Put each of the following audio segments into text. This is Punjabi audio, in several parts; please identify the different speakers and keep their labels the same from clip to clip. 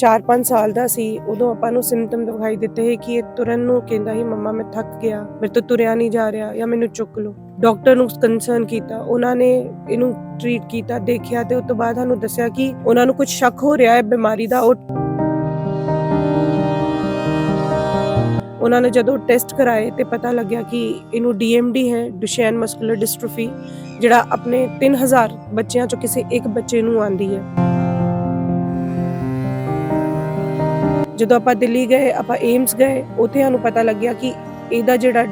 Speaker 1: 4-5 ਸਾਲ ਦਾ ਸੀ, ਉਦੋਂ ਆਪਾਂ ਨੂੰ ਸਿੰਪਟਮ ਦਿਖਾਈ ਦਿੱਤੇ ਹੈ ਕਿ ਇਹ ਤੁਰਨ ਨੂੰ ਕਹਿੰਦਾ ਸੀ, ਮੰਮਾ, ਮੈਂ ਥੱਕ ਗਿਆ, ਮੇਰੇ ਤੋਂ ਤੁਰਿਆ ਨਹੀਂ ਜਾ ਰਿਹਾ, ਜਾਂ ਮੈਨੂੰ ਚੁੱਕ ਲਓ। ਡਾਕਟਰ ਨੂੰ ਕੰਸਰਨ ਕੀਤਾ, ਉਹਨਾਂ ਨੇ ਇਹਨੂੰ ਟ੍ਰੀਟ ਕੀਤਾ, ਦੇਖਿਆ ਤੇ ਉਸ ਤੋਂ ਬਾਅਦ ਸਾਨੂੰ ਦੱਸਿਆ ਕਿ ਉਹਨਾਂ ਨੂੰ ਕੁਝ ਸ਼ੱਕ ਹੋ ਰਿਹਾ ਹੈ, ਬਿਮਾਰੀ ਦਾ ਉਹ ਉਹਨਾਂ ਨੇ ਜਦੋਂ ਟੈਸਟ ਕਰਾਏ ਤੇ ਪਤਾ ਲੱਗਿਆ ਕਿ ਇਹਨੂੰ ਡੀਐਮਡੀ ਹੈ ਡੁਸ਼ੈਨ ਮਸਕੂਲਰ ਡਿਸਟ੍ਰੋਫੀ ਜਿਹੜਾ ਆਪਣੇ 3000 ਬੱਚਿਆਂ ਚੋਂ ਕਿਸੇ ਇੱਕ ਬੱਚੇ ਨੂੰ ਆਂਦੀ ਹੈ। ਜਦੋਂ ਆਪਾਂ ਦਿੱਲੀ ਗਏ, ਆਪਾਂ ਏਮਸ ਗਏ, ਉੱਥੇ ਸਾਨੂੰ ਪਤਾ ਲੱਗਿਆ ਕਿ ਇਹਦਾ ਜਿਹੜਾ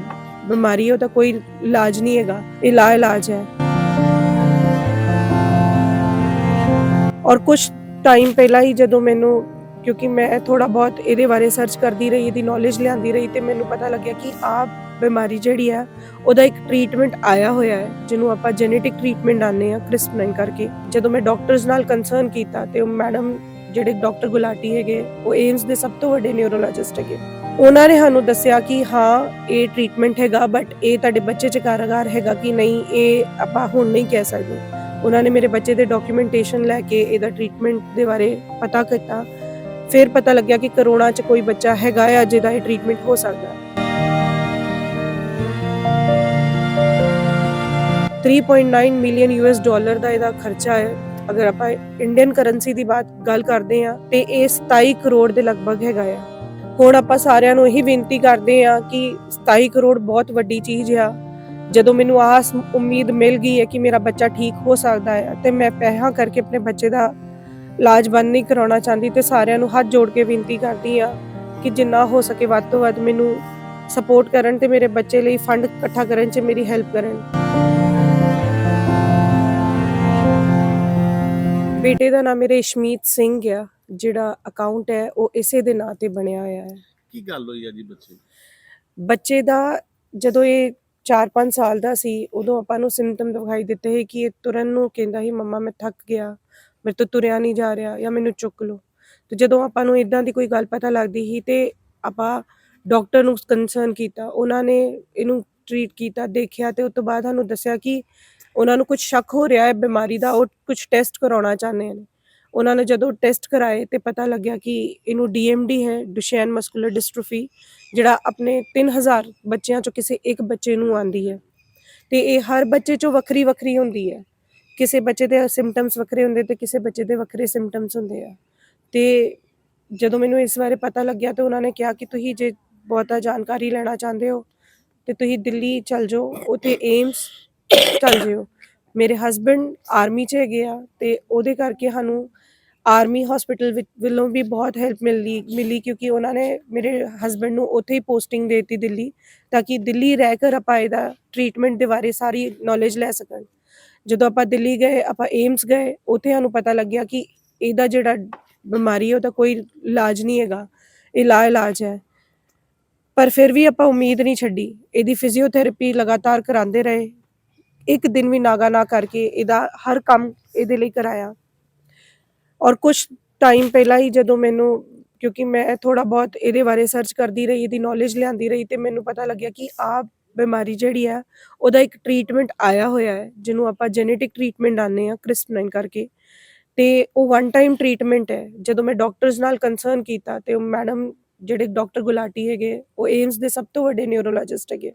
Speaker 1: ਬਿਮਾਰੀ ਹੈ ਉਹਦਾ ਕੋਈ ਇਲਾਜ ਨਹੀਂ ਹੈਗਾ। ਇਹ ਲਾ ਇਲਾਜ ਹੈ। ਔਰ ਕੁਝ ਟਾਈਮ ਪਹਿਲਾਂ ਹੀ ਜਦੋਂ ਮੈਨੂੰ, ਕਿਉਂਕਿ ਮੈਂ ਥੋੜਾ ਬਹੁਤ ਇਹਦੇ ਬਾਰੇ ਸਰਚ ਕਰਦੀ ਰਹੀ, ਇਹਦੀ ਨੌਲੇਜ ਲਿਆਂਦੀ ਰਹੀ, ਤੇ ਮੈਨੂੰ ਪਤਾ ਲੱਗਿਆ ਕਿ ਆ ਬਿਮਾਰੀ ਜਿਹੜੀ ਹੈ, ਉਹਦਾ ਇੱਕ ਟ੍ਰੀਟਮੈਂਟ ਆਇਆ ਹੋਇਆ ਹੈ, ਜਿਹਨੂੰ ਆਪਾਂ ਜੈਨੇਟਿਕ ਟ੍ਰੀਟਮੈਂਟ ਆਨੇ ਆ ਕ੍ਰਿਸਪਨਾਈਨ ਕਰਕੇ। ਜਦੋਂ ਮੈਂ ਡਾਕਟਰਸ ਨਾਲ ਕੰਸਰਨ ਕੀਤਾ, ਤੇ ਉਹ ਮੈਡਮ ਜਿਹੜੇ ਡਾਕਟਰ ਗੁਲਾਟੀ ਹੈਗੇ, ਉਹ ਏਮਸ ਦੇ ਸਭ ਤੋਂ ਵੱਡੇ ਨਿਊਰੋਲੋਜਿਸਟ ਹੈਗੇ। ਉਹਨਾਂ ਨੇ ਸਾਨੂੰ ਦੱਸਿਆ ਕਿ ਹਾਂ, ਇਹ ਟ੍ਰੀਟਮੈਂਟ ਹੈਗਾ ਬਟ ਇਹ ਤੁਹਾਡੇ ਬੱਚੇ ਚ ਕਾਰਗਰ ਹੈਗਾ ਕਿ ਨਹੀਂ, ਇਹ ਆਪਾਂ ਹੁਣ ਨਹੀਂ ਕਹਿ ਸਕਦੇ। ਉਹਨਾਂ ਨੇ ਮੇਰੇ ਬੱਚੇ ਦੇ ਡਾਕੂਮੈਂਟੇਸ਼ਨ ਲੈ ਕੇ ਇਹਦਾ ਟ੍ਰੀਟਮੈਂਟ ਦੇ ਬਾਰੇ ਪਤਾ ਕੀਤਾ। ਫਿਰ ਪਤਾ ਲੱਗਿਆ ਕਿ ਕਰੋਨਾ ਚ ਕੋਈ ਬੱਚਾ ਹੈਗਾ ਆ, ਜਿਹਦਾ ਇਹ ਟ੍ਰੀਟਮੈਂਟ ਹੋ ਸਕਦਾ। 3.9 ਮਿਲੀਅਨ ਯੂਐਸ ਡਾਲਰ ਦਾ ਇਹਦਾ ਖਰਚਾ ਹੈ। ਅਗਰ ਆਪਾਂ ਇੰਡੀਅਨ ਕਰੰਸੀ ਦੀ ਬਾਤ ਗੱਲ ਕਰਦੇ ਆ ਤੇ ਇਹ 27 ਕਰੋੜ ਦੇ ਲਗਭਗ ਹੈਗਾ ਆ। ਹੁਣ ਆਪਾਂ ਸਾਰਿਆਂ ਨੂੰ ਇਹੀ ਬੇਨਤੀ ਕਰਦੇ ਆ ਕਿ 27 ਕਰੋੜ ਬਹੁਤ ਵੱਡੀ ਚੀਜ਼ ਆ। ਜਦੋਂ ਮੈਨੂੰ ਆਸ ਉਮੀਦ ਮਿਲ ਗਈ ਹੈ ਕਿ ਮੇਰਾ ਬੱਚਾ ਠੀਕ ਹੋ ਸਕਦਾ ਹੈ ਤੇ ਮੈਂ ਪੈਸਾ ਕਰਕੇ ਆਪਣੇ ਬੱਚੇ ਦਾ ਇਲਾਜ ਬੰਦ ਨਹੀਂ ਕਰਾਉਣਾ ਚਾਹੁੰਦੀ ਤੇ ਸਾਰਿਆਂ ਨੂੰ ਹੱਥ ਜੋੜ ਕੇ ਬੇਨਤੀ ਕਰਦੀ ਆ ਕਿ ਜਿੰਨਾ ਹੋ ਸਕੇ ਵੱਧ ਤੋਂ ਵੱਧ ਮੈਨੂੰ ਸਪੋਰਟ ਕਰਨ ਤੇ ਮੇਰੇ ਬੱਚੇ ਲਈ ਫੰਡ ਇਕੱਠਾ ਕਰਨ 'ਚ ਮੇਰੀ ਹੈਲਪ ਕਰਨ। ਬੇਟੇ ਦਾ ਨਾਮ ਮੇਰੇ ਇਸ਼ਮੀਤ ਸਿੰਘ ਆ ਜਿਹੜਾ ਅਕਾਊਂਟ ਹੈ ਉਹ ਇਸੇ ਦੇ ਨਾਂ ਤੇ ਬਣਿਆ ਹੋਇਆ ਹੈ।
Speaker 2: ਕੀ ਗੱਲ ਹੋਈ ਆ ਜੀ ਬੱਚੇ?
Speaker 1: ਬੱਚੇ ਦਾ ਜਦੋਂ ਇਹ 4-5 ਸਾਲ ਦਾ ਸੀ ਉਦੋਂ ਆਪਾਂ ਨੂੰ ਸਿੰਪਟਮ ਦਿਖਾਈ ਦਿੱਤੇ ਹੈ ਕਿ ਇਹ ਤੁਰਨ ਨੂੰ ਕਹਿੰਦਾ ਸੀ ਮੰਮਾ ਮੈਂ ਥੱਕ ਗਿਆ ਮੇਰੇ ਤੋਂ ਤੁਰਿਆ ਨਹੀਂ ਜਾ ਰਿਹਾ ਜਾਂ ਮੈਨੂੰ ਚੁੱਕ ਲਓ। ਤੇ ਜਦੋਂ ਆਪਾਂ ਨੂੰ ਇਦਾਂ ਦੀ ਕੋਈ ਗੱਲ ਪਤਾ ਲੱਗਦੀ ਸੀ ਤੇ ਆਪਾਂ ਡਾਕਟਰ ਨੂੰ ਕੰਸਰਨ ਕੀਤਾ। ਉਹਨਾਂ ਨੇ ਇਹਨੂੰ ਟ੍ਰੀਟ ਕੀਤਾ ਦੇਖਿਆ ਤੇ ਉਸ ਤੋਂ ਬਾਅਦ ਸਾਨੂੰ ਦੱਸਿਆ ਕਿ ਉਹਨਾਂ ਨੂੰ ਕੁਝ ਸ਼ੱਕ ਹੋ ਰਿਹਾ ਹੈ ਬਿਮਾਰੀ ਦਾ, ਉਹ ਕੁਝ ਟੈਸਟ ਕਰਾਉਣਾ ਚਾਹੁੰਦੇ ਨੇ। ਉਹਨਾਂ ਨੇ ਜਦੋਂ ਟੈਸਟ ਕਰਾਏ ਤੇ ਪਤਾ ਲੱਗਿਆ ਕਿ ਇਹਨੂੰ ਡੀਐਮਡੀ ਹੈ ਡੁਸ਼ੈਨ ਮਸਕੂਲਰ ਡਿਸਟ੍ਰੋਫੀ ਜਿਹੜਾ ਆਪਣੇ 3000 ਬੱਚਿਆਂ ਚੋਂ ਕਿਸੇ ਇੱਕ ਬੱਚੇ ਨੂੰ ਆਂਦੀ ਹੈ। ਤੇ ਇਹ ਹਰ ਬੱਚੇ ਚੋਂ ਵੱਖਰੀ ਵੱਖਰੀ ਹੁੰਦੀ ਹੈ। ਕਿਸੇ ਬੱਚੇ ਦੇ ਸਿੰਪਟਮਸ ਵੱਖਰੇ ਹੁੰਦੇ ਤੇ ਕਿਸੇ ਬੱਚੇ ਦੇ ਵੱਖਰੇ ਸਿੰਪਟਮਸ ਹੁੰਦੇ ਆ। ਤੇ ਜਦੋਂ ਮੈਨੂੰ ਇਸ ਬਾਰੇ ਪਤਾ ਲੱਗਿਆ ਤੇ ਉਹਨਾਂ ਨੇ ਕਿਹਾ ਕਿ ਤੁਸੀਂ ਜੇ ਬਹੁਤਾ ਜਾਣਕਾਰੀ ਲੈਣਾ ਚਾਹੁੰਦੇ ਹੋ ਤੇ ਤੁਸੀਂ ਦਿੱਲੀ ਚਲ ਜਾਓ, ਉੱਥੇ ਏਮਸ ਚੱਲ ਜਿਓ। ਮੇਰੇ ਹਸਬੰਡ ਆਰਮੀ 'ਚ ਹੈਗੇ ਆ ਤੇ ਉਹਦੇ ਕਰਕੇ ਸਾਨੂੰ ਆਰਮੀ ਹਸਪੀਟਲ ਵਿੱਚ ਵੱਲੋਂ ਵੀ ਬਹੁਤ ਹੈਲਪ ਮਿਲੀ ਮਿਲੀ ਕਿਉਂਕਿ ਉਹਨਾਂ ਨੇ ਮੇਰੇ ਹਸਬੰਡ ਨੂੰ ਉੱਥੇ ਹੀ ਪੋਸਟਿੰਗ ਦੇਤੀ ਦਿੱਲੀ ਤਾਂ ਕਿ ਦਿੱਲੀ ਰਹਿ ਕਰ ਆਪਾਂ ਇਹਦਾ ਟ੍ਰੀਟਮੈਂਟ ਦੇ ਬਾਰੇ ਸਾਰੀ ਨੌਲੇਜ ਲੈ ਸਕਣ। ਜਦੋਂ ਆਪਾਂ ਦਿੱਲੀ ਗਏ, ਆਪਾਂ ਏਮਸ ਗਏ, ਉੱਥੇ ਸਾਨੂੰ ਪਤਾ ਲੱਗਿਆ ਕਿ ਇਹਦਾ ਜਿਹੜਾ ਬਿਮਾਰੀ ਹੈ ਉਹਦਾ ਕੋਈ ਇਲਾਜ ਨਹੀਂ ਹੈਗਾ। ਇਹ ਲਾ ਇਲਾਜ ਹੈ। ਪਰ ਫਿਰ ਵੀ ਆਪਾਂ ਉਮੀਦ ਨਹੀਂ ਛੱਡੀ। ਇਹਦੀ ਫਿਜ਼ੀਓਥੈਰੇਪੀ ਲਗਾਤਾਰ ਕਰਾਉਂਦੇ ਰਹੇ। ਇੱਕ ਦਿਨ ਵੀ ਨਾਗਾ ਨਾ ਕਰਕੇ ਇਹਦਾ ਹਰ ਕੰਮ ਇਹਦੇ ਲਈ ਕਰਾਇਆ। ਔਰ ਕੁਝ ਟਾਈਮ ਪਹਿਲਾਂ ਹੀ ਜਦੋਂ ਮੈਨੂੰ, ਕਿਉਂਕਿ ਮੈਂ ਥੋੜਾ ਬਹੁਤ ਇਹਦੇ ਬਾਰੇ ਸਰਚ ਕਰਦੀ ਰਹੀ, ਇਹਦੀ ਨੌਲੇਜ ਲਿਆਂਦੀ ਰਹੀ ਤੇ ਮੈਨੂੰ ਪਤਾ ਲੱਗਿਆ ਕਿ ਆ ਬਿਮਾਰੀ ਜਿਹੜੀ ਹੈ ਉਹਦਾ ਇੱਕ ਟ੍ਰੀਟਮੈਂਟ ਆਇਆ ਹੋਇਆ ਹੈ, ਜਿਹਨੂੰ ਆਪਾਂ ਜੈਨੇਟਿਕ ਟ੍ਰੀਟਮੈਂਟ ਆਨੇ ਆ ਕ੍ਰਿਸਪਨਾਈਨ ਕਰਕੇ। ਤੇ ਉਹ ਵਨ ਟਾਈਮ ਟ੍ਰੀਟਮੈਂਟ ਹੈ। ਜਦੋਂ ਮੈਂ ਡਾਕਟਰਸ ਨਾਲ ਕੰਸਰਨ ਕੀਤਾ ਤੇ ਉਹ ਮੈਡਮ ਜਿਹੜੇ ਡਾਕਟਰ ਗੁਲਾਟੀ ਹੈਗੇ, ਉਹ ਏਮਸ ਦੇ ਸਭ ਤੋਂ ਵੱਡੇ ਨਿਊਰੋਲੋਜਿਸਟ ਹੈਗੇ।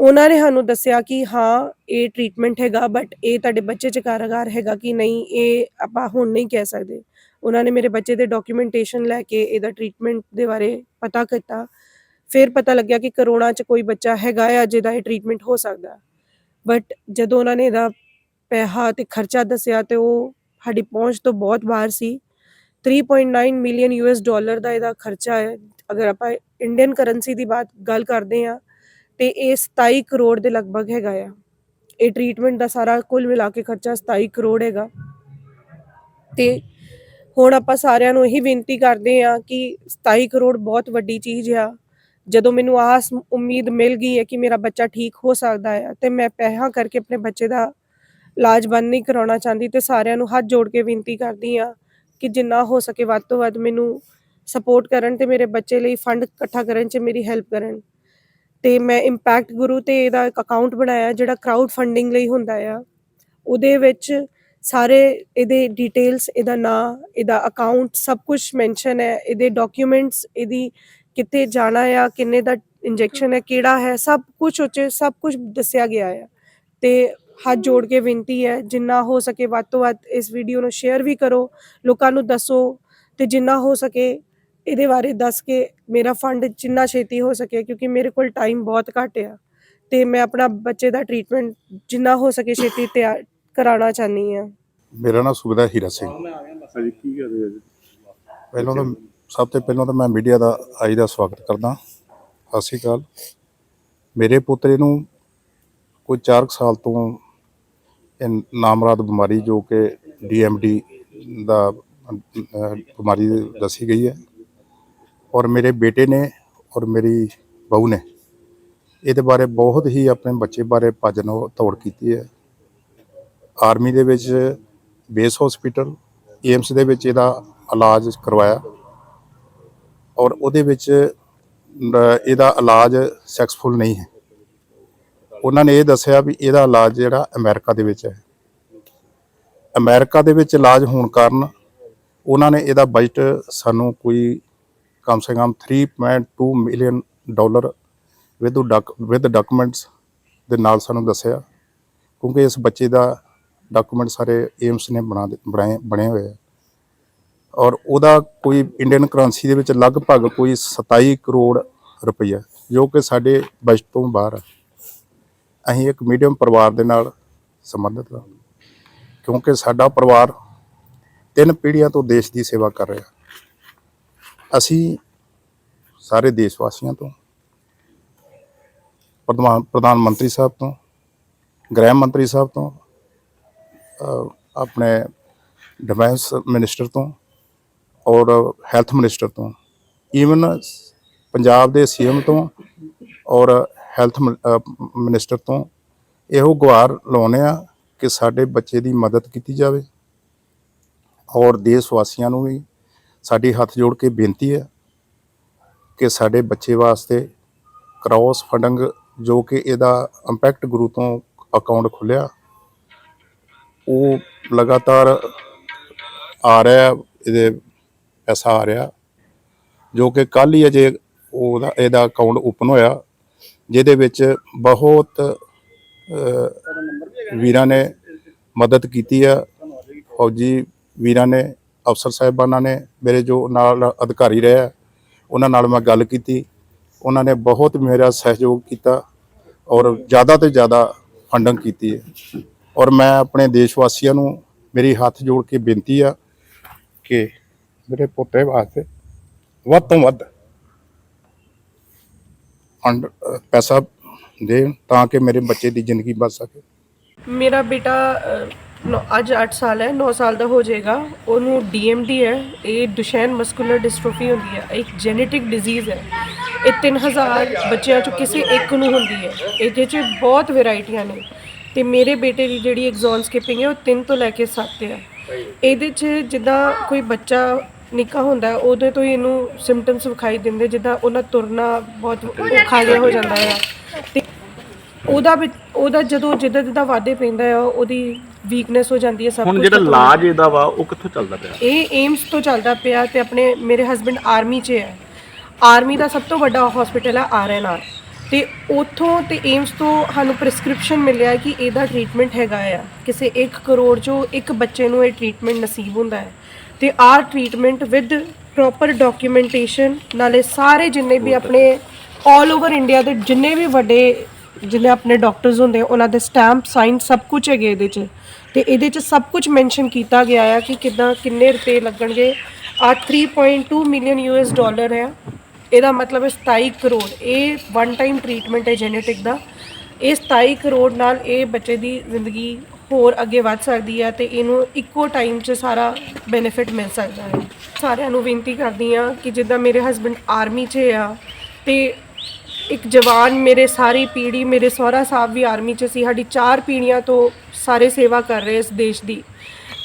Speaker 1: ਉਹਨਾਂ ਨੇ ਸਾਨੂੰ ਦੱਸਿਆ ਕਿ ਹਾਂ, ਇਹ ਟ੍ਰੀਟਮੈਂਟ ਹੈਗਾ ਬਟ ਇਹ ਤੁਹਾਡੇ ਬੱਚੇ ਚ ਕਾਰਗਰ ਹੈਗਾ ਕਿ ਨਹੀਂ, ਇਹ ਆਪਾਂ ਹੁਣ ਨਹੀਂ ਕਹਿ ਸਕਦੇ। ਉਹਨਾਂ ਨੇ ਮੇਰੇ ਬੱਚੇ ਦੇ ਡਾਕੂਮੈਂਟੇਸ਼ਨ ਲੈ ਕੇ ਇਹਦਾ ਟ੍ਰੀਟਮੈਂਟ ਦੇ ਬਾਰੇ ਪਤਾ ਕੀਤਾ। ਫਿਰ ਪਤਾ ਲੱਗਿਆ ਕਿ ਕਰੋਨਾ ਚ ਕੋਈ ਬੱਚਾ ਹੈਗਾ ਆ ਜਿਹਦਾ ਇਹ ਟ੍ਰੀਟਮੈਂਟ ਹੋ ਸਕਦਾ। ਬਟ ਜਦੋਂ ਉਹਨਾਂ ਨੇ ਇਹਦਾ ਪੈਸਾ ਤੇ ਖਰਚਾ ਦੱਸਿਆ ਤੇ ਉਹ ਸਾਡੀ ਪਹੁੰਚ ਤੋਂ ਬਹੁਤ ਬਾਹਰ ਸੀ। 3.9 ਮਿਲੀਅਨ ਯੂਐਸ ਡਾਲਰ ਦਾ ਇਹਦਾ ਖਰਚਾ ਹੈ। ਅਗਰ ਆਪਾਂ ਇੰਡੀਅਨ ਕਰੰਸੀ ਦੀ ਬਾਤ ਗੱਲ ਕਰਦੇ ਆ ਤੇ ਇਹ 27 ਕਰੋੜ ਦੇ ਲਗਭਗ ਹੈਗਾ ਆ। ਇਹ ਟ੍ਰੀਟਮੈਂਟ ਦਾ ਸਾਰਾ ਕੁੱਲ ਮਿਲਾ ਕੇ ਖਰਚਾ 27 ਕਰੋੜ ਹੈਗਾ। ਤੇ ਹੁਣ ਆਪਾਂ ਸਾਰਿਆਂ ਨੂੰ ਇਹੀ ਬੇਨਤੀ ਕਰਦੇ ਆ ਕਿ 27 ਕਰੋੜ ਬਹੁਤ ਵੱਡੀ ਚੀਜ਼ ਆ। ਜਦੋਂ ਮੈਨੂੰ ਆਸ ਉਮੀਦ ਮਿਲ ਗਈ ਹੈ ਕਿ ਮੇਰਾ ਬੱਚਾ ਠੀਕ ਹੋ ਸਕਦਾ ਹੈ ਤੇ ਮੈਂ ਪੈਸਾ ਕਰਕੇ ਆਪਣੇ ਬੱਚੇ ਦਾ ਇਲਾਜ ਬੰਦ ਨਹੀਂ ਕਰਾਉਣਾ ਚਾਹੁੰਦੀ, ਤੇ ਸਾਰਿਆਂ ਨੂੰ ਹੱਥ ਜੋੜ ਕੇ ਬੇਨਤੀ ਕਰਦੀ ਆ ਕਿ ਜਿੰਨਾ ਹੋ ਸਕੇ ਵੱਧ ਤੋਂ ਵੱਧ ਮੈਨੂੰ ਸਪੋਰਟ ਕਰਨ ਤੇ ਮੇਰੇ ਬੱਚੇ ਲਈ ਫੰਡ ਇਕੱਠਾ ਕਰਨ 'ਚ ਮੇਰੀ ਹੈਲਪ ਕਰਨ। ਤੇ ਮੈਂ ਇੰਪੈਕਟ ਗੁਰੂ ਤੇ ਇਹਦਾ ਇੱਕ ਅਕਾਊਂਟ ਬਣਾਇਆ ਜਿਹੜਾ ਕਰਾਊਡ ਫੰਡਿੰਗ ਲਈ ਹੁੰਦਾ ਆ। ਉਹਦੇ ਵਿੱਚ ਸਾਰੇ ਇਹਦੇ ਡਿਟੇਲਸ ਇਹਦਾ ਨਾਂ, ਇਹਦਾ ਅਕਾਊਂਟ ਸਭ ਕੁਝ ਮੈਂਸ਼ਨ ਹੈ। ਇਹਦੇ ਡਾਕੂਮੈਂਟਸ ਇਹਦੀ ਕਿੱਥੇ ਜਾਣਾ ਆ, ਕਿੰਨੇ ਦਾ ਇੰਜੈਕਸ਼ਨ ਹੈ, ਕਿਹੜਾ ਹੈ, ਸਭ ਕੁਝ ਉੱਚੇ ਸਭ ਕੁਝ ਦੱਸਿਆ ਗਿਆ ਹੈ ਤੇ ਹੱਥ ਜੋੜ ਕੇ ਬੇਨਤੀ ਹੈ, ਜਿੰਨਾ ਹੋ ਸਕੇ ਵੱਧ ਤੋਂ ਵੱਧ ਇਸ ਵੀਡੀਓ ਨੂੰ ਸ਼ੇਅਰ ਵੀ ਕਰੋ, ਲੋਕਾਂ ਨੂੰ ਦੱਸੋ, ਤੇ ਜਿੰਨਾ ਹੋ ਸਕੇ ਇਹਦੇ ਬਾਰੇ ਦੱਸ ਕੇ ਮੇਰਾ ਫੰਡ ਜਿੰਨਾ ਛੇਤੀ ਹੋ ਸਕੇ ਕਿਉਂਕਿ ਮੇਰੇ ਕੋਲ ਟਾਈਮ ਬਹੁਤ ਘੱਟ ਆ। ਤੇ ਮੈਂ ਆਪਣਾ ਬੱਚੇ ਦਾ ਟ੍ਰੀਟਮੈਂਟ ਜਿੰਨਾ ਹੋ ਸਕੇ ਛੇਤੀ ਤਿਆਰ ਕਰਾਉਣਾ ਚਾਹਨੀ ਆ
Speaker 3: ਮੇਰਾ ਨਾਮ ਸੁਖਦਾ ਹੀਰਾ ਸਿੰਘ।
Speaker 2: ਹਾਂਜੀ ਕੀ
Speaker 3: ਪਹਿਲਾਂ ਤਾਂ ਸਭ ਤੋਂ ਪਹਿਲਾਂ ਤਾਂ ਮੈਂ ਮੀਡੀਆ ਦਾ ਅੱਜ ਦਾ ਸਵਾਗਤ ਕਰਦਾ। ਸਤਿ ਸ਼੍ਰੀ ਅਕਾਲ। ਮੇਰੇ ਪੁੱਤਰੇ ਨੂੰ ਕੋਈ 4 ਸਾਲ ਤੋਂ ਇਹ ਨਾਮਰਾਦ ਬਿਮਾਰੀ ਜੋ ਕਿ ਡੀਐਮਡੀ ਦਾ ਬਿਮਾਰੀ ਦੱਸੀ ਗਈ ਹੈ। ਔਰ ਮੇਰੇ ਬੇਟੇ ਨੇ ਔਰ ਮੇਰੀ ਬਹੂ ਨੇ। ਇਹਦੇ ਬਾਰੇ ਬਹੁਤ ਹੀ ਆਪਣੇ ਬੱਚੇ ਬਾਰੇ ਭੱਜ ਨੋ ਤੋੜ ਕੀਤੀ ਹੈ। ਆਰਮੀ ਦੇ ਵਿੱਚ ਬੇਸ ਹਸਪੀਟਲ ਏਮਸ ਦੇ ਵਿੱਚ ਇਹਦਾ ਇਲਾਜ ਕਰਵਾਇਆ। ਔਰ ਉਹਦੇ ਵਿੱਚ ਇਹਦਾ ਇਲਾਜ ਸਕਸੈਸਫੁਲ ਨਹੀਂ ਹੈ। ਉਹਨਾਂ ਨੇ ਇਹ ਦੱਸਿਆ ਵੀ ਇਹਦਾ ਇਲਾਜ ਜਿਹੜਾ ਅਮਰੀਕਾ ਦੇ ਵਿੱਚ ਹੈ। ਅਮਰੀਕਾ ਦੇ ਵਿੱਚ ਇਲਾਜ ਹੋਣ ਕਾਰਨ ਉਹਨਾਂ ਨੇ ਇਹਦਾ ਬਜਟ ਸਾਨੂੰ ਕੋਈ ਕਮ ਸੇ ਕਮ 3.2 million dollar with with documents ਦੇ ਨਾਲ ਸਾਨੂੰ ਦੱਸਿਆ ਕਿਉਂਕਿ ਇਸ ਬੱਚੇ ਦਾ ਡਾਕੂਮੈਂਟ ਸਾਰੇ ਏਮਸ ਨੇ ਬਣਾ ਦਿੱਤੇ- ਬਣਾਏ ਬਣੇ ਹੋਏ ਆ ਔਰ ਉਹਦਾ ਕੋਈ ਇੰਡੀਅਨ ਕਰੰਸੀ ਦੇ ਵਿੱਚ ਲਗਭਗ ਕੋਈ 27 ਕਰੋੜ ਰੁਪਈਆ ਜੋ ਕਿ ਸਾਡੇ ਬਜਟ ਤੋਂ ਬਾਹਰ ਆ ਅਸੀਂ ਇੱਕ ਮੀਡੀਅਮ ਪਰਿਵਾਰ ਦੇ ਨਾਲ ਸੰਬੰਧਿਤ ਹਾਂ ਕਿਉਂਕਿ ਸਾਡਾ ਪਰਿਵਾਰ ਤਿੰਨ ਪੀੜ੍ਹੀਆਂ ਤੋਂ ਦੇਸ਼ ਦੀ ਸੇਵਾ ਕਰ ਰਿਹਾ ਅਸੀਂ ਸਾਰੇ ਦੇਸ਼ ਵਾਸੀਆਂ ਤੋਂ, ਪ੍ਰਧਾਨ ਪ੍ਰਧਾਨ ਮੰਤਰੀ ਸਾਹਿਬ ਤੋਂ, ਗ੍ਰਹਿ ਮੰਤਰੀ ਸਾਹਿਬ ਤੋਂ ਆਪਣੇ ਡਿਫੈਂਸ ਮਿਨਿਸਟਰ ਤੋਂ ਔਰ ਹੈਲਥ ਮਿਨਿਸਟਰ ਤੋਂ, ਈਵਨ ਪੰਜਾਬ ਦੇ ਸੀਐਮ ਤੋਂ ਔਰ ਹੈਲਥ ਮਿਨਿਸਟਰ ਤੋਂ ਇਹੋ ਗੁਹਾਰ ਲਾਉਂਦੇ ਆ ਕਿ ਸਾਡੇ ਬੱਚੇ ਦੀ ਮਦਦ ਕੀਤੀ ਜਾਵੇ ਔਰ ਦੇਸ਼ ਵਾਸੀਆਂ ਨੂੰ ਵੀ ਸਾਡੀ ਹੱਥ ਜੋੜ ਕੇ ਬੇਨਤੀ ਹੈ ਕਿ ਸਾਡੇ ਬੱਚੇ ਵਾਸਤੇ ਕ੍ਰਾਸ ਫੰਡਿੰਗ ਜੋ ਕਿ ਇਹਦਾ ਇੰਪੈਕਟ ਗੁਰੂ ਤੋਂ ਅਕਾਊਂਟ ਖੁੱਲਿਆ, ਉਹ ਲਗਾਤਾਰ ਆ ਰਿਹਾ, ਇਹਦੇ ਪੈਸਾ ਆ ਰਿਹਾ, ਜੋ ਕਿ ਕੱਲ ਹੀ ਅਜੇ ਉਹਦਾ, ਇਹਦਾ ਅਕਾਊਂਟ ਓਪਨ ਹੋਇਆ, ਜਿਹਦੇ ਵਿੱਚ ਬਹੁਤ ਵੀਰਾਂ ਨੇ ਮਦਦ ਕੀਤੀ ਆ ਫੌਜੀ ਵੀਰਾਂ ਨੇ ਅਫਸਰ ਸਾਹਿਬਾਨਾਂ ਨੇ ਮੇਰੇ ਜੋ ਨਾਲ ਅਧਿਕਾਰੀ ਰਹੇ ਉਹਨਾਂ ਨਾਲ ਮੈਂ ਗੱਲ ਕੀਤੀ। ਉਹਨਾਂ ਨੇ ਬਹੁਤ ਮੇਰਾ ਸਹਿਯੋਗ ਕੀਤਾ ਔਰ ਜ਼ਿਆਦਾ ਤੋਂ ਜ਼ਿਆਦਾ ਫੰਡਿੰਗ ਕੀਤੀ ਹੈ। ਔਰ ਮੈਂ ਆਪਣੇ ਦੇਸ਼ ਵਾਸੀਆਂ ਨੂੰ ਮੇਰੀ ਹੱਥ ਜੋੜ ਕੇ ਬੇਨਤੀ ਆ ਕਿ ਮੇਰੇ ਪੋਤੇ ਵਾਸਤੇ ਵੱਧ ਤੋਂ ਵੱਧ ਫੰਡ ਪੈਸਾ ਦੇਣ ਤਾਂ ਕਿ ਮੇਰੇ ਬੱਚੇ ਦੀ ਜ਼ਿੰਦਗੀ ਬਚ ਸਕੇ।
Speaker 1: ਮੇਰਾ ਬੇਟਾ ਅੱਜ 8 ਸਾਲ ਹੈ 9 ਸਾਲ ਦਾ ਹੋ ਜਾਏਗਾ। ਉਹਨੂੰ ਡੀਐਮਡੀ ਹੈ, ਇਹ ਡੁਸ਼ੈਨ ਮਸਕੂਲਰ ਡਿਸਟ੍ਰੋਫੀ ਹੁੰਦੀ ਹੈ, ਇੱਕ ਜੈਨੇਟਿਕ ਡਿਜ਼ੀਜ਼ ਹੈ। ਇਹ 3000 ਬੱਚਿਆਂ ਚੋਂ ਕਿਸੇ ਇੱਕ ਨੂੰ ਹੁੰਦੀ ਹੈ। ਇਹਦੇ 'ਚ ਬਹੁਤ ਵੈਰਾਈਟੀਆਂ ਨੇ। ਤੇ ਮੇਰੇ ਬੇਟੇ ਦੀ ਜਿਹੜੀ ਐਗਜ਼ੌਨ ਸਕਿਪਿੰਗ ਹੈ, ਉਹ 3 ਤੋਂ ਲੈ ਕੇ 7 ਹੈ। ਇਹਦੇ 'ਚ ਜਿੱਦਾਂ ਕੋਈ ਬੱਚਾ ਨਿੱਕਾ ਹੁੰਦਾ ਉਹਦੇ ਤੋਂ ਹੀ ਇਹਨੂੰ ਸਿੰਪਟਮਸ ਵਿਖਾਈ ਦਿੰਦੇ, ਜਿੱਦਾਂ ਉਹਨਾਂ ਤੁਰਨਾ ਬਹੁਤ ਔਖਾ ਜਿਹਾ ਹੋ ਜਾਂਦਾ ਹੈ। ਤੇ ਉਹਦਾ ਵੀ ਉਹਦਾ ਜਦੋਂ ਜਿੱਦਾਂ ਜਿੱਦਾਂ ਵਾਧੇ ਪੈਂਦਾ ਆ ਉਹਦੀ ਵੀਕਨੈਸ ਹੋ ਜਾਂਦੀ ਹੈ ਸਭ
Speaker 2: ਹੁਣ
Speaker 1: ਕੁਛ
Speaker 2: ਜਿਹੜਾ
Speaker 1: ਖਤਮ ਹੋ
Speaker 2: ਇਲਾਜ ਇਹਦਾ ਵਾ ਉਹ ਕਿੱਥੋਂ ਚੱਲਦਾ ਪਿਆ?
Speaker 1: ਇਹ ਏਮਸ ਤੋਂ ਚੱਲਦਾ ਪਿਆ ਤੇ ਆਪਣੇ ਮੇਰੇ ਹਸਬੰਡ ਆਰਮੀ 'ਚ ਹੈ। ਆਰਮੀ ਦਾ ਸਭ ਤੋਂ ਵੱਡਾ ਹਸਪੀਟਲ ਹੈ ਆਰਐਨਆਰ ਤੇ ਉਥੋਂ ਤੇ ਏਮਸ ਤੋਂ ਸਾਨੂੰ ਪ੍ਰੈਸਕ੍ਰਿਪਸ਼ਨ ਮਿਲਿਆ ਕਿ ਇਹਦਾ ਟ੍ਰੀਟਮੈਂਟ ਹੈਗਾ ਆ। ਕਿਸੇ 1 ਕਰੋੜ ਚੋਂ ਇੱਕ ਬੱਚੇ ਨੂੰ ਇਹ ਟ੍ਰੀਟਮੈਂਟ ਨਸੀਬ ਹੁੰਦਾ ਹੈ। ਤੇ our treatment with proper documentation ਨਾਲੇ ਸਾਰੇ ਜਿੰਨੇ ਵੀ ਆਪਣੇ 올 ਓਵਰ ਇੰਡੀਆ ਦੇ ਜਿੰਨੇ ਵੀ ਵੱਡੇ ਜਿਹੜੇ ਆਪਣੇ ਡਾਕਟਰਸ ਹੁੰਦੇ ਉਹਨਾਂ ਦੇ ਸਟੈਂਪ ਸਾਈਨ ਸਭ ਕੁਝ ਹੈਗੇ ਇਹਦੇ 'ਚ। ਤੇ ਇਹਦੇ 'ਚ ਸਭ ਕੁਝ ਮੈਂਸ਼ਨ ਕੀਤਾ ਗਿਆ ਆ ਕਿ ਕਿਦਾਂ, ਕਿੰਨੇ ਰੁਪਏ ਲੱਗਣਗੇ। ਆ 3.2 ਮਿਲੀਅਨ ਯੂਐਸ ਡਾਲਰ ਹੈ ਇਹਦਾ ਮਤਲਬ ਹੈ 27 ਕਰੋੜ। ਇਹ ਵਨ ਟਾਈਮ ਟ੍ਰੀਟਮੈਂਟ ਹੈ ਜੈਨੇਟਿਕ ਦਾ। ਇਹ 27 ਕਰੋੜ ਨਾਲ ਇਹ ਬੱਚੇ ਦੀ ਜ਼ਿੰਦਗੀ ਹੋਰ ਅੱਗੇ ਵੱਧ ਸਕਦੀ ਹੈ ਤੇ ਇਹਨੂੰ ਇੱਕੋ ਟਾਈਮ 'ਚ ਸਾਰਾ ਬੈਨੀਫਿਟ ਮਿਲ ਸਕਦਾ ਹੈ ਸਾਰਿਆਂ ਨੂੰ ਬੇਨਤੀ ਕਰਦੀ ਆ ਕਿ ਜਿੱਦਾਂ ਮੇਰੇ ਹਸਬੰਡ ਆਰਮੀ 'ਚ ਆ, ਤੇ ਇੱਕ ਜਵਾਨ ਮੇਰੇ ਸਾਰੀ ਪੀੜ੍ਹੀ, ਮੇਰੇ ਸਹੁਰਾ ਸਾਹਿਬ ਵੀ ਆਰਮੀ 'ਚ ਸੀ, ਸਾਡੀ ਚਾਰ ਪੀੜੀਆਂ ਤੋਂ ਸਾਰੇ ਸੇਵਾ ਕਰ ਰਹੇ ਇਸ ਦੇਸ਼ ਦੀ।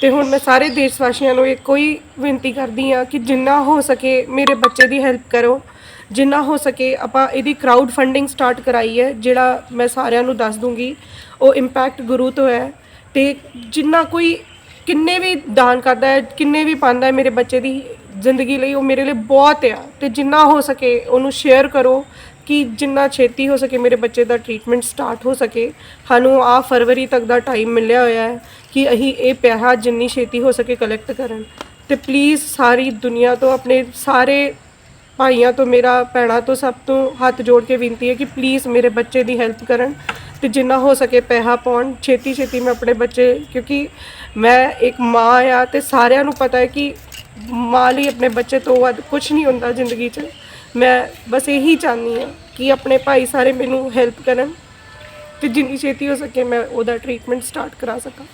Speaker 1: ਤੇ ਹੁਣ ਮੈਂ ਸਾਰੇ ਦੇਸ਼ ਵਾਸੀਆਂ ਨੂੰ ਇੱਕੋ ਹੀ ਬੇਨਤੀ ਕਰਦੀ ਆ ਕਿ ਜਿੰਨਾ ਹੋ ਸਕੇ ਮੇਰੇ ਬੱਚੇ ਦੀ ਹੈਲਪ ਕਰੋ। ਜਿੰਨਾ ਹੋ ਸਕੇ ਆਪਾਂ ਇਹਦੀ ਕਰਾਊਡ ਫੰਡਿੰਗ ਸਟਾਰਟ ਕਰਾਈ ਹੈ, ਜਿਹੜਾ ਮੈਂ ਸਾਰਿਆਂ ਨੂੰ ਦੱਸ ਦੂੰਗੀ। ਉਹ ਇੰਪੈਕਟ ਗੁਰੂ ਤੋਂ ਹੈ। ਤੇ ਜਿੰਨਾ ਕੋਈ ਕਿੰਨੇ ਵੀ ਦਾਨ ਕਰਦਾ ਹੈ, ਕਿੰਨੇ ਵੀ ਪਾਉਂਦਾ ਹੈ ਮੇਰੇ ਬੱਚੇ ਦੀ ਜ਼ਿੰਦਗੀ ਲਈ, ਉਹ ਮੇਰੇ ਲਈ ਬਹੁਤ ਆ। ਤੇ ਜਿੰਨਾ ਹੋ ਸਕੇ ਉਹਨੂੰ ਸ਼ੇਅਰ ਕਰੋ ਕਿ ਜਿੰਨਾ ਛੇਤੀ ਹੋ ਸਕੇ ਮੇਰੇ ਬੱਚੇ ਦਾ ਟ੍ਰੀਟਮੈਂਟ ਸਟਾਰਟ ਹੋ ਸਕੇ। ਸਾਨੂੰ ਆ ਫਰਵਰੀ ਤੱਕ ਦਾ ਟਾਈਮ ਮਿਲਿਆ ਹੋਇਆ ਹੈ ਕਿ ਅਸੀਂ ਇਹ ਪੈਸਾ ਜਿੰਨੀ ਛੇਤੀ ਹੋ ਸਕੇ ਕਲੈਕਟ ਕਰਨ। ਤੇ ਪਲੀਜ਼ ਸਾਰੀ ਦੁਨੀਆ ਤੋਂ ਆਪਣੇ ਸਾਰੇ ਭਾਈਆਂ ਤੋਂ, ਮੇਰਾ ਭੈਣਾਂ ਤੋਂ ਸਭ ਤੋਂ ਹੱਥ ਜੋੜ ਕੇ ਬੇਨਤੀ ਹੈ ਕਿ ਪਲੀਜ਼ ਮੇਰੇ ਬੱਚੇ ਦੀ ਹੈਲਪ ਕਰਨ। ਤੇ ਜਿੰਨਾ ਹੋ ਸਕੇ ਪੈਸਾ ਪਾਉਣ। ਛੇਤੀ ਛੇਤੀ ਮੈਂ ਆਪਣੇ ਬੱਚੇ, ਕਿਉਂਕਿ ਮੈਂ ਇੱਕ ਮਾਂ ਆ ਤੇ ਸਾਰਿਆਂ ਨੂੰ ਪਤਾ ਹੈ ਕਿ ਮਾਂ ਲਈ ਆਪਣੇ ਬੱਚੇ ਤੋਂ ਵੱਧ ਕੁਝ ਨਹੀਂ ਹੁੰਦਾ ਜ਼ਿੰਦਗੀ 'ਚ। ਮੈਂ ਬਸ ਇਹੀ ਚਾਹੁੰਦੀ ਹਾਂ ਕਿ ਆਪਣੇ ਭਾਈ ਸਾਰੇ ਮੈਨੂੰ ਹੈਲਪ ਕਰਨ ਤੇ ਜਿੰਨੀ ਛੇਤੀ ਹੋ ਸਕੇ ਮੈਂ ਉਹਦਾ ਟ੍ਰੀਟਮੈਂਟ ਸਟਾਰਟ ਕਰਾ ਸਕਾਂ।